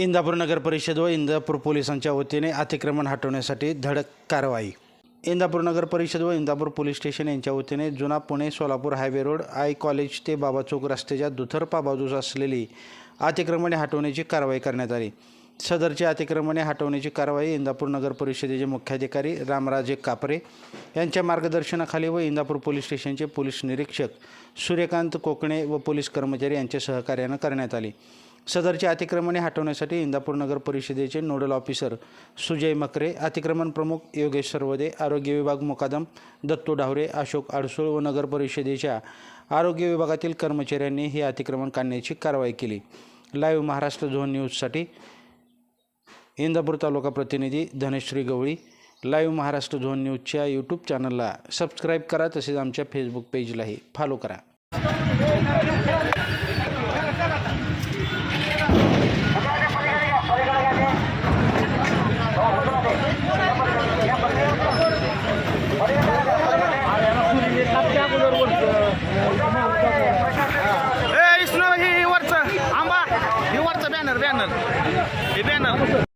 इंदापूर नगर परिषद व इंदापूर पोलिसांच्या वतीने अतिक्रमण हटवण्यासाठी धडक कारवाई. इंदापूर नगर परिषद व इंदापूर पोलीस स्टेशन यांच्या वतीने जुना Pune Solapur highway road I college ते बाबा चौक रस्त्याच्या दुथरपा बाजूस असलेली अतिक्रमणे हटवण्याची कारवाई करण्यात आली. सदरची अतिक्रमणे हटवण्याची कारवाई इंदापूर नगर परिषदेचे मुख्याधिकारी रामराजे कापरे यांच्या मार्गदर्शनाखाली व इंदापूर पोलीस स्टेशनचे पोलीस निरीक्षक सूर्यकांत कोकणे व पोलीस कर्मचारी यांच्या सहकार्यानं करण्यात आली. सदरचे अतिक्रमणे हटवण्यासाठी इंदापूर नगर परिषदेचे नोडल ऑफिसर सुजय मकरे अतिक्रमण प्रमुख योगेश सर्वदे आरोग्य विभाग मुकादम दत्तू ढावरे अशोक अडसूळ व नगर परिषदेच्या आरोग्य विभागातील कर्मचाऱ्यांनी हे अतिक्रमण काढण्याची कारवाई केली. लाईव्ह महाराष्ट्र झोन न्यूजसाठी इंदापूर तालुका प्रतिनिधी धनश्री गवळी. लाईव्ह महाराष्ट्र झोन न्यूजच्या यूट्यूब चॅनलला सबस्क्राईब करा तसेच आमच्या फेसबुक पेजलाही फॉलो करा. ఇవే అన్నారు.